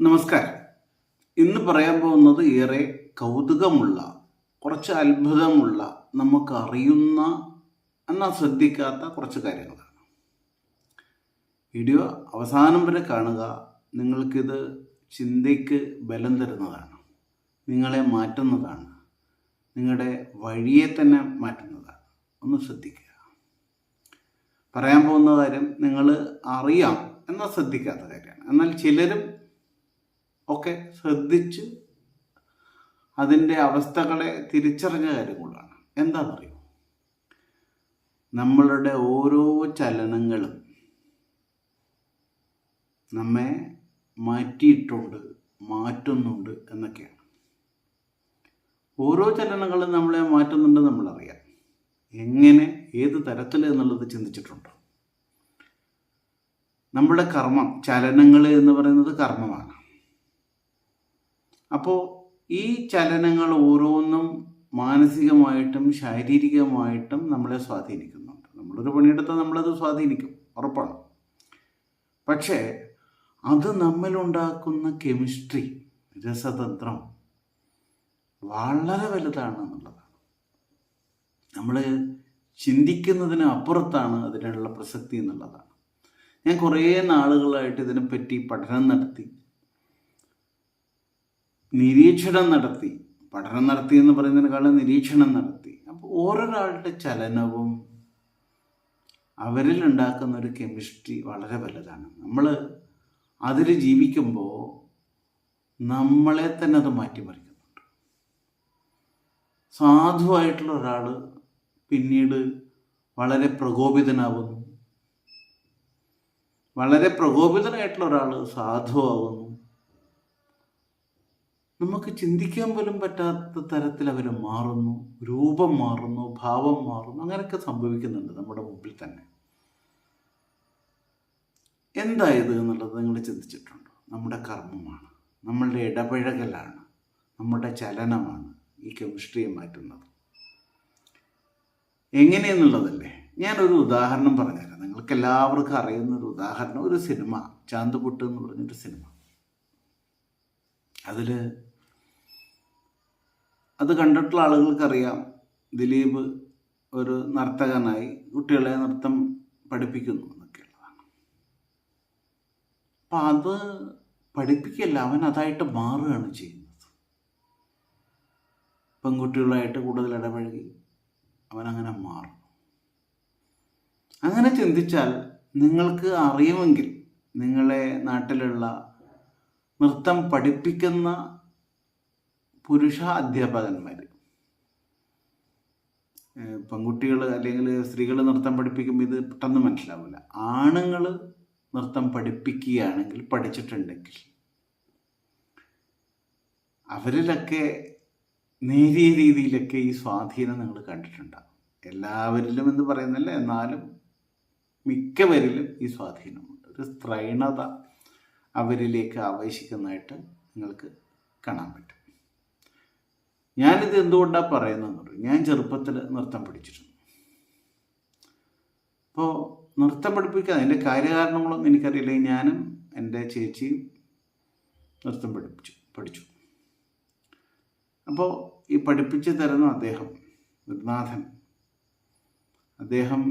നമസ്കാരം. ഇന്ന് പറയാൻ പോകുന്നത് ഏറെ കൗതുകമുള്ള കുറച്ച് അത്ഭുതമുള്ള നമുക്ക് അറിയുന്ന എന്നാൽ ശ്രദ്ധിക്കാത്ത കുറച്ച് കാര്യങ്ങളാണ്. വീഡിയോ അവസാനം വരെ കാണുക. നിങ്ങൾക്കിത് ചിന്തയ്ക്ക് ബലം തരുന്നതാണ്. നിങ്ങളെ മാറ്റുന്നതാണ്. നിങ്ങളുടെ വഴിയെ തന്നെ മാറ്റുന്നതാണ്. ഒന്ന് ശ്രദ്ധിക്കുക. പറയാൻ പോകുന്ന കാര്യം നിങ്ങൾ അറിയാം എന്നാൽ ശ്രദ്ധിക്കാത്ത കാര്യമാണ്. എന്നാൽ ചിലരും ഒക്കെ ശ്രദ്ധിച്ച് അതിന്റെ അവസ്ഥകളെ തിരിച്ചറിഞ്ഞ കാര്യങ്ങളാണ്. എന്താണെന്നറിയോ നമ്മളുടെ ഓരോ ചലനങ്ങളും നമ്മെ മാറ്റിയിട്ടുണ്ട് മാറ്റുന്നുണ്ട് എന്നൊക്കെയാണ്. ഓരോ ചലനങ്ങളും നമ്മളെ മാറ്റുന്നുണ്ട് നമ്മളറിയാം. എങ്ങനെ ഏത് തരത്തിൽ എന്നുള്ളത് ചിന്തിച്ചിട്ടുണ്ടോ. നമ്മുടെ കർമ്മം ചലനങ്ങൾ എന്ന് പറയുന്നത് കർമ്മമാണ്. അപ്പോൾ ഈ ചലനങ്ങൾ ഓരോന്നും മാനസികമായിട്ടും ശാരീരികമായിട്ടും നമ്മളെ സ്വാധീനിക്കുന്നുണ്ട്. നമ്മളൊരു പണിയെടുത്താൽ നമ്മളത് സ്വാധീനിക്കും. ഉറപ്പാണ്. പക്ഷേ അത് നമ്മളുണ്ടാക്കുന്ന കെമിസ്ട്രി രസതന്ത്രം വളരെ വലുതാണ് എന്നുള്ളതാണ് നമ്മൾ ചിന്തിക്കുന്നതിന് അപ്പുറത്താണ് അതിനുള്ള പ്രസക്തി എന്നുള്ളതാണ്. ഞാൻ കുറേ നാളുകളായിട്ട് ഇതിനെപ്പറ്റി പഠനം നടത്തി. നിരീക്ഷണം നടത്തി പഠനം നടത്തി എന്ന് പറയുന്നതിനേക്കാളും നിരീക്ഷണം നടത്തി. അപ്പോൾ ഓരോരാളുടെ ചലനവും അവരിൽ ഉണ്ടാക്കുന്ന ഒരു കെമിസ്ട്രി വളരെ വലുതാണ്. നമ്മൾ അതിൽ ജീവിക്കുമ്പോൾ നമ്മളെ തന്നെ അത് മാറ്റിമറിക്കുന്നുണ്ട്. സാധുവായിട്ടുള്ള ഒരാൾ പിന്നീട് വളരെ പ്രകോപിതനാവുന്നു. വളരെ പ്രകോപിതനായിട്ടുള്ള ഒരാൾ സാധുവാകുന്നു നമുക്ക് ചിന്തിക്കാൻ പോലും പറ്റാത്ത തരത്തിൽ അവർ മാറുന്നു രൂപം മാറുന്നു ഭാവം മാറുന്നു അങ്ങനെയൊക്കെ സംഭവിക്കുന്നുണ്ട് നമ്മുടെ മുമ്പിൽ തന്നെ. എന്തായത് എന്നുള്ളത് നിങ്ങൾ ചിന്തിച്ചിട്ടുണ്ടോ? നമ്മുടെ കർമ്മമാണ് നമ്മളുടെ ഇടപഴകലാണ് നമ്മുടെ ചലനമാണ് ഈ കെമിസ്ട്രിയെ മാറ്റുന്നത്. എങ്ങനെയെന്നുള്ളതല്ലേ? ഞാനൊരു ഉദാഹരണം പറഞ്ഞുതരാം. നിങ്ങൾക്ക് എല്ലാവർക്കും അറിയുന്ന ഒരു ഉദാഹരണം ഒരു സിനിമ ചാന്തുപുട്ട് എന്ന് പറഞ്ഞൊരു സിനിമ. അതിൽ അത് കണ്ടിട്ടുള്ള ആളുകൾക്കറിയാം. ദിലീപ് ഒരു നർത്തകനായി കുട്ടികളെ നൃത്തം പഠിപ്പിക്കുന്നു എന്നൊക്കെയുള്ളതാണ് അപ്പം അത് പഠിപ്പിക്കല്ല അവൻ അതായിട്ട് മാറുകയാണ് ചെയ്യുന്നത്. പെൺകുട്ടികളായിട്ട് കൂടുതൽ ഇടപഴകി അവനങ്ങനെ മാറും. അങ്ങനെ ചിന്തിച്ചാൽ നിങ്ങൾക്ക് അറിയുമെങ്കിൽ നിങ്ങളെ നാട്ടിലുള്ള നൃത്തം പഠിപ്പിക്കുന്ന പുരുഷ അധ്യാപകന്മാർ പെൺകുട്ടികൾ അല്ലെങ്കിൽ സ്ത്രീകൾ നൃത്തം പഠിപ്പിക്കുമ്പോൾ ഇത് പെട്ടെന്ന് മനസ്സിലാവില്ല ആണുങ്ങൾ നൃത്തം പഠിപ്പിക്കുകയാണെങ്കിൽ പഠിച്ചിട്ടുണ്ടെങ്കിൽ അവരിലൊക്കെ നേരിയ രീതിയിലൊക്കെ ഈ സ്വാധീനം നിങ്ങൾ കണ്ടിട്ടുണ്ടാകും എല്ലാവരിലും എന്ന് പറയുന്നില്ല എന്നാലും മിക്കവരിലും ഈ സ്വാധീനമുണ്ട്. ഒരു സ്ത്രൈണത അവരിലേക്ക് ആവേശിക്കുന്നതായിട്ട് നിങ്ങൾക്ക് കാണാൻ പറ്റും. ഞാനിത് എന്തുകൊണ്ടാണ് പറയുന്നത് പറയും ഞാൻ ചെറുപ്പത്തിൽ നൃത്തം പഠിച്ചിരുന്നു. അപ്പോൾ നൃത്തം പഠിപ്പിക്കുക അതിന്റെ കാര്യകാരണങ്ങളൊന്നും എനിക്കറിയില്ല. ഞാനും എന്റെ ചേച്ചിയും നൃത്തം പഠിപ്പിച്ചു പഠിച്ചു. അപ്പോൾ ഈ പഠിപ്പിച്ചു തരുന്ന അദ്ദേഹം ഗുരുനാഥൻ അദ്ദേഹം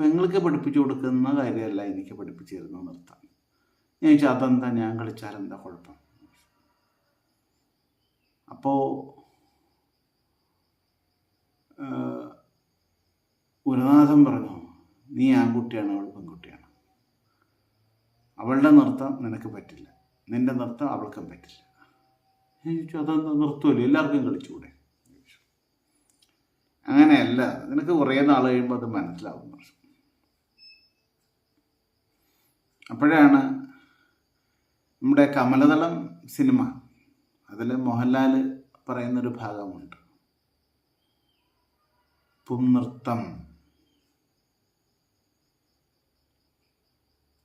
പെങ്ങൾക്ക് പഠിപ്പിച്ചു കൊടുക്കുന്ന കാര്യമല്ല എനിക്ക് പഠിപ്പിച്ചു തരുന്ന നൃത്തം. ഞാൻ ചോദിച്ചാൽ അതെന്താ? ഞാൻ കളിച്ചാൽ എന്താ കുഴപ്പം? അപ്പോൾ ഗുരുനാഥൻ പറഞ്ഞു നീ ആൺകുട്ടിയാണ് അവൾ പെൺകുട്ടിയാണ്. അവളുടെ നൃത്തം നിനക്ക് പറ്റില്ല. നിന്റെ നൃത്തം അവൾക്കും പറ്റില്ല. ചോദിച്ചു അതെന്താ നൃത്തമല്ലേ? എല്ലാവർക്കും കളിച്ചുകൂടെ? അങ്ങനെയല്ല നിനക്ക് കുറേ നാൾ കഴിയുമ്പോൾ അത് മനസ്സിലാവും. അപ്പോഴാണ് നമ്മുടെ കമലതളം സിനിമ. അതിൽ മോഹൻലാൽ പറയുന്നൊരു ഭാഗമുണ്ട്. പുംനൃത്തം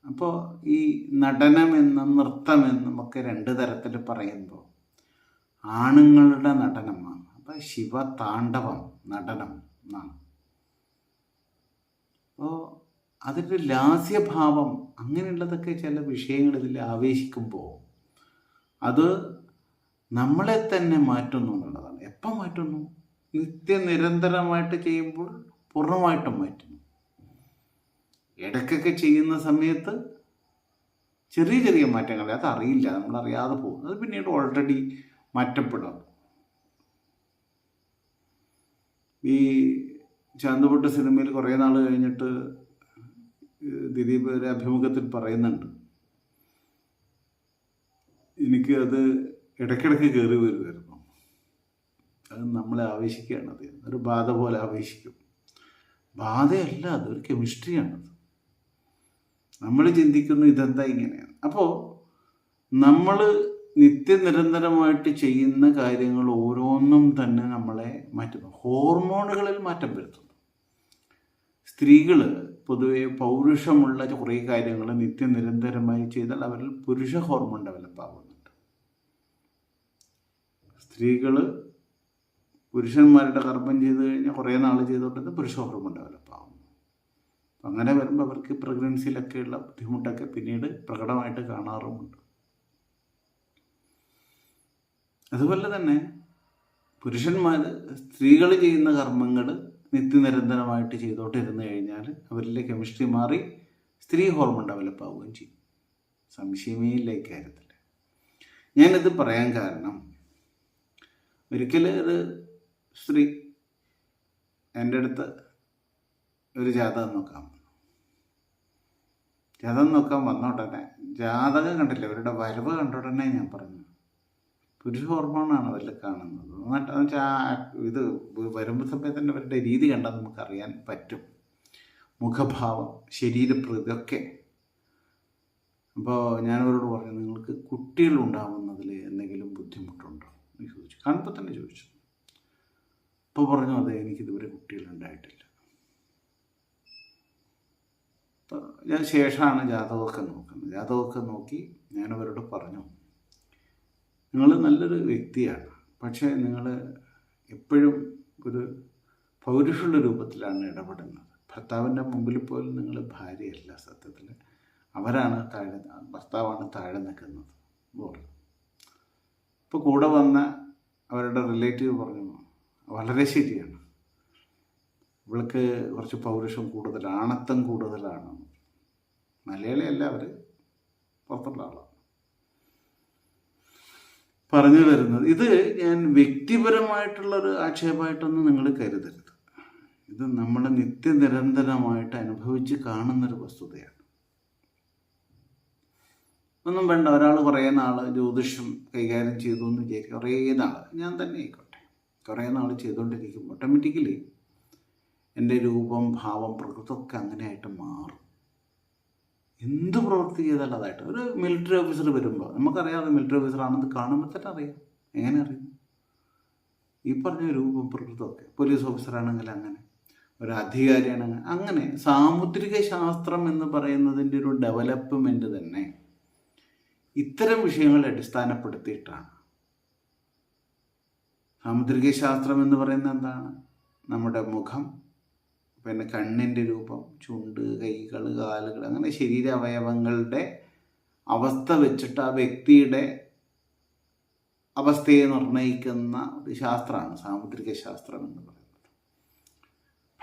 അപ്പോൾ ഈ നടനമെന്നും നൃത്തമെന്നും ഒക്കെ രണ്ട് തരത്തിൽ പറയുമ്പോൾ ആണുങ്ങളുടെ നടനമാണ്. അപ്പോൾ ശിവതാണ്ഡവം നടനം എന്നാണ്. അപ്പോൾ അതിന്റെ ലാസ്യഭാവം അങ്ങനെയുള്ളതൊക്കെ ചില വിഷയങ്ങൾ ഇതിൽ ആവേശിക്കുമ്പോൾ അത് നമ്മളെ തന്നെ മാറ്റുന്നു എന്നുള്ളതാണ്. എപ്പം മാറ്റുന്നു? നിത്യനിരന്തരമായിട്ട് ചെയ്യുമ്പോൾ പൂർണമായിട്ടും മാറ്റുന്നു. ഇടയ്ക്കൊക്കെ ചെയ്യുന്ന സമയത്ത് ചെറിയ ചെറിയ മാറ്റങ്ങൾ അത് അറിയില്ല നമ്മൾ അറിയാതെ പോകും അത് പിന്നീട് ഓൾറെഡി മാറ്റപ്പെടും ഈ ചാന്തപൊട്ട് സിനിമയിൽ കുറേ നാൾ കഴിഞ്ഞിട്ട് ദിലീപ് അഭിമുഖത്തിൽ പറയുന്നുണ്ട്. എനിക്ക് അത് ഇടയ്ക്കിടയ്ക്ക് കയറി വരുമായിരുന്നു. അത് നമ്മളെ ആവേശിക്കുകയാണ് അദ്ദേഹം ഒരു ബാധ പോലെ ആവേശിക്കും. ബാധയല്ല അത് അതൊരു കെമിസ്ട്രിയാണത് നമ്മൾ ചിന്തിക്കുന്നു ഇതെന്താ ഇങ്ങനെയാണ് അപ്പോൾ നമ്മൾ നിത്യനിരന്തരമായിട്ട് ചെയ്യുന്ന കാര്യങ്ങൾ ഓരോന്നും തന്നെ നമ്മളെ മാറ്റുന്നു. ഹോർമോണുകളിൽ മാറ്റം വരുത്തുന്നു. സ്ത്രീകൾ പൊതുവെ പൗരുഷമുള്ള കുറേ കാര്യങ്ങൾ നിത്യനിരന്തരമായി ചെയ്താൽ അവരിൽ പുരുഷ ഹോർമോൺ ഡെവലപ്പ് ആവുന്നുണ്ട് സ്ത്രീകൾ പുരുഷന്മാരുടെ കർമ്മം ചെയ്ത് കഴിഞ്ഞാൽ കുറേ നാൾ ചെയ്തുകൊണ്ടത് പുരുഷ ഹോർമോൺ ഡെവലപ്പ് ആകുന്നു അങ്ങനെ വരുമ്പോൾ അവർക്ക് പ്രഗ്നൻസിയിലൊക്കെയുള്ള ബുദ്ധിമുട്ടൊക്കെ പിന്നീട് പ്രകടമായിട്ട് കാണാറുമുണ്ട്. അതുപോലെ തന്നെ പുരുഷന്മാർ സ്ത്രീകൾ ചെയ്യുന്ന കർമ്മങ്ങൾ നിത്യനിരന്തരമായിട്ട് ചെയ്തോട്ടിരുന്നു കഴിഞ്ഞാൽ അവരിലെ കെമിസ്ട്രി മാറി സ്ത്രീ ഹോർമോൺ ഡെവലപ്പ് ആവുകയും ചെയ്യും. സംശയമേ ഇല്ല ഇക്കാര്യത്തിൽ ഞാനിത് പറയാൻ കാരണം ഒരിക്കൽ ഒരു സ്ത്രീ എന്റെ അടുത്ത് ഒരു ജാതകം നോക്കാം ജാതകം നോക്കാൻ വന്ന ഉടനെ ജാതകം കണ്ടില്ല അവരുടെ വരവ് കണ്ട ഉടനെ ഞാൻ പറഞ്ഞു പുരുഷ ഹോർമോണാണ് അതിൽ കാണുന്നത്. എന്നിട്ട് എന്ന് വെച്ചാൽ ഇത് വരുമ്പോൾ സമയത്തിന്റെ അവരുടെ രീതി കണ്ടാൽ നമുക്കറിയാൻ പറ്റും. മുഖഭാവം ശരീരപ്രതിയൊക്കെ അപ്പോൾ ഞാനവരോട് പറഞ്ഞു നിങ്ങൾക്ക് കുട്ടികൾ ഉണ്ടാവുന്നതിൽ എന്തെങ്കിലും ബുദ്ധിമുട്ടുണ്ടോ എന്ന് ചോദിച്ചു കാണുമ്പോൾ തന്നെ ചോദിച്ചു. അപ്പോൾ പറഞ്ഞു അതെ എനിക്കിതുവരെ കുട്ടികളുണ്ടായിട്ടില്ല ഞാൻ ശേഷമാണ് ജാതകമൊക്കെ നോക്കുന്നത്. ജാതകമൊക്കെ നോക്കി ഞാനവരോട് പറഞ്ഞു നിങ്ങൾ നല്ലൊരു വ്യക്തിയാണ്. പക്ഷേ നിങ്ങൾ എപ്പോഴും ഒരു പൗരുഷുള്ള രൂപത്തിലാണ് ഇടപെടുന്നത്. ഭർത്താവിന്റെ മുമ്പിൽ പോലും നിങ്ങൾ ഭാര്യയല്ല സത്യത്തിൽ. അവരാണ് താഴെ ഭർത്താവാണ് താഴെ നിൽക്കുന്നത്. ഇപ്പോൾ കൂടെ വന്ന അവരുടെ റിലേറ്റീവ് പറഞ്ഞു വളരെ ശരിയാണ്. ഇവൾക്ക് കുറച്ച് പൗരുഷം കൂടുതലാണ് ആണത്തം കൂടുതലാണ്. മലയാളിയല്ല അവർ പുറത്തുള്ള ആളാണ് പറഞ്ഞു വരുന്നത് ഇത് ഞാൻ വ്യക്തിപരമായിട്ടുള്ളൊരു ആക്ഷേപമായിട്ടൊന്നും നിങ്ങൾ കരുതരുത്. ഇത് നമ്മൾ നിത്യനിരന്തരമായിട്ട് അനുഭവിച്ച് കാണുന്നൊരു വസ്തുതയാണ്. ഒന്നും വേണ്ട ഒരാൾ കുറേ നാൾ ജ്യോതിഷം കൈകാര്യം ചെയ്തു എന്ന് വിചാരിക്കും. കുറേ നാൾ ഞാൻ തന്നെ ആയിക്കോട്ടെ. കുറേ നാൾ ചെയ്തുകൊണ്ടിരിക്കും ഓട്ടോമാറ്റിക്കലി എന്റെ രൂപം ഭാവം പ്രകൃതമൊക്കെ അങ്ങനെയായിട്ട് മാറും. എന്ത് പ്രവൃത്തി ചെയ്താലും അതായിട്ട്. ഒരു മിലിറ്ററി ഓഫീസർ വരുമ്പോൾ നമുക്കറിയാം മിലിറ്ററി ഓഫീസർ ആണെന്ന് കാണുമ്പോൾ തന്നെ അറിയാം. എങ്ങനെ അറിയും? ഈ പറഞ്ഞ രൂപം പ്രകൃതമൊക്കെ പോലീസ് ഓഫീസറാണെങ്കിൽ അങ്ങനെ ഒരു അധികാരിയാണെങ്കിൽ അങ്ങനെ. സാമുദ്രിക ശാസ്ത്രം എന്ന് പറയുന്നതിന്റെ ഒരു ഡെവലപ്മെന്റ് തന്നെ. ഇത്തരം വിഷയങ്ങളെ അടിസ്ഥാനപ്പെടുത്തിയിട്ടാണ്. സാമുദ്രിക ശാസ്ത്രം എന്ന് പറയുന്നത് എന്താണ്? നമ്മുടെ മുഖം പിന്നെ കണ്ണിന്റെ രൂപം ചുണ്ട് കൈകൾ കാലുകൾ അങ്ങനെ ശരീര അവയവങ്ങളുടെ അവസ്ഥ വെച്ചിട്ട് ആ വ്യക്തിയുടെ അവസ്ഥയെ നിർണയിക്കുന്ന ഒരു ശാസ്ത്രമാണ് സാമുദ്രിക ശാസ്ത്രം എന്ന് പറയുന്നത്.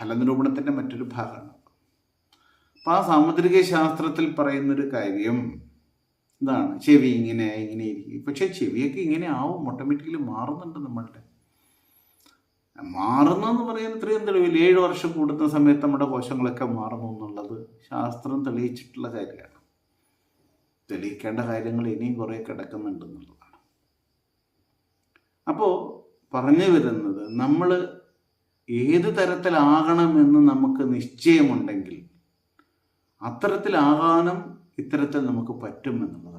ഫലനിരൂപണത്തിന്റെ മറ്റൊരു ഭാഗമാണ് അപ്പോൾ ആ സാമുദ്രിക ശാസ്ത്രത്തിൽ പറയുന്നൊരു കാര്യം ഇതാണ്. ചെവി ഇങ്ങനെ ഇങ്ങനെ ഇരിക്കും. പക്ഷേ ചെവിയൊക്കെ ഇങ്ങനെ ആവും ഓട്ടോമാറ്റിക്കലി മാറുന്നുണ്ട് നമ്മളുടെ. മാറുന്നെന്ന് പറയാൻ ഇത്രയും തെളിവില്ല. ഏഴ് വർഷം കൂടുന്ന സമയത്ത് നമ്മുടെ കോശങ്ങളൊക്കെ മാറുന്നു എന്നുള്ളത് ശാസ്ത്രം തെളിയിച്ചിട്ടുള്ള കാര്യമാണ്. തെളിയിക്കേണ്ട കാര്യങ്ങൾ ഇനിയും കുറേ കിടക്കുന്നുണ്ട് എന്നുള്ളതാണ്. അപ്പോൾ പറഞ്ഞു വരുന്നത് നമ്മൾ ഏത് തരത്തിലാകണമെന്ന് നമുക്ക് നിശ്ചയമുണ്ടെങ്കിൽ അത്തരത്തിലാകാനും ഇത്തരത്തിൽ നമുക്ക് പറ്റുമെന്നുള്ളത്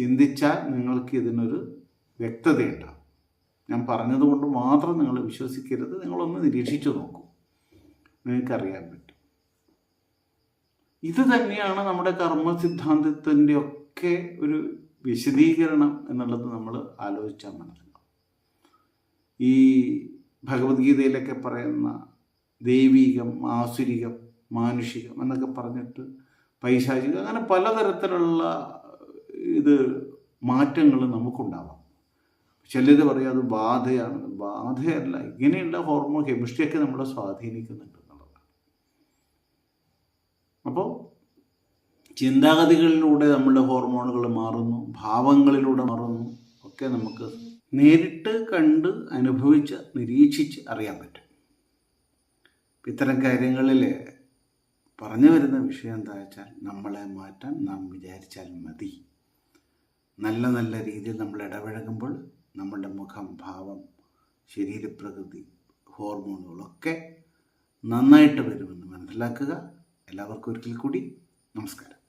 ചിന്തിച്ചാൽ നിങ്ങൾക്ക് ഇതിനൊരു വ്യക്തതയുണ്ടാവും ഞാൻ പറഞ്ഞതുകൊണ്ട് മാത്രം നിങ്ങൾ വിശ്വസിക്കരുത്. നിങ്ങളൊന്ന് നിരീക്ഷിച്ചു നോക്കൂ. നിങ്ങൾക്കറിയാൻ പറ്റും. ഇത് തന്നെയാണ് നമ്മുടെ കർമ്മസിദ്ധാന്തത്തിന്റെ ഒക്കെ ഒരു വിശദീകരണം എന്നുള്ളത് നമ്മൾ ആലോചിച്ചാൽ മനസ്സിലാവും. ഈ ഭഗവത്ഗീതയിലൊക്കെ പറയുന്ന ദൈവികം ആസുരികം മാനുഷികം എന്നൊക്കെ പറഞ്ഞിട്ട് പൈശാചികം അങ്ങനെ പലതരത്തിലുള്ള ഇത് മാറ്റങ്ങൾ നമുക്കുണ്ടാവാം. ചിലത് പറയും അത് ബാധയാണ്. ബാധയല്ല. ഇങ്ങനെയുള്ള ഹോർമോൺ കെമിസ്ട്രിയൊക്കെ നമ്മളെ സ്വാധീനിക്കുന്നുണ്ട് എന്നുള്ളതാണ് അപ്പോൾ ചിന്താഗതികളിലൂടെ നമ്മളുടെ ഹോർമോണുകൾ മാറുന്നു ഭാവങ്ങളിലൂടെ മാറുന്നു ഒക്കെ നമുക്ക് നേരിട്ട് കണ്ട് അനുഭവിച്ച് നിരീക്ഷിച്ച് അറിയാൻ പറ്റും. ഇത്തരം കാര്യങ്ങളിൽ പറഞ്ഞു വരുന്ന വിഷയം എന്താ വെച്ചാൽ നമ്മളെ മാറ്റാൻ നാം വിചാരിച്ചാൽ മതി. നല്ല നല്ല രീതിയിൽ നമ്മൾ ഇടപഴകുമ്പോൾ നമ്മളുടെ മുഖം ഭാവം ശരീരപ്രകൃതി ഹോർമോണുകളൊക്കെ നന്നായിട്ട് വരുമെന്ന് മനസ്സിലാക്കുക. എല്ലാവർക്കും ഒരിക്കൽ കൂടി നമസ്കാരം.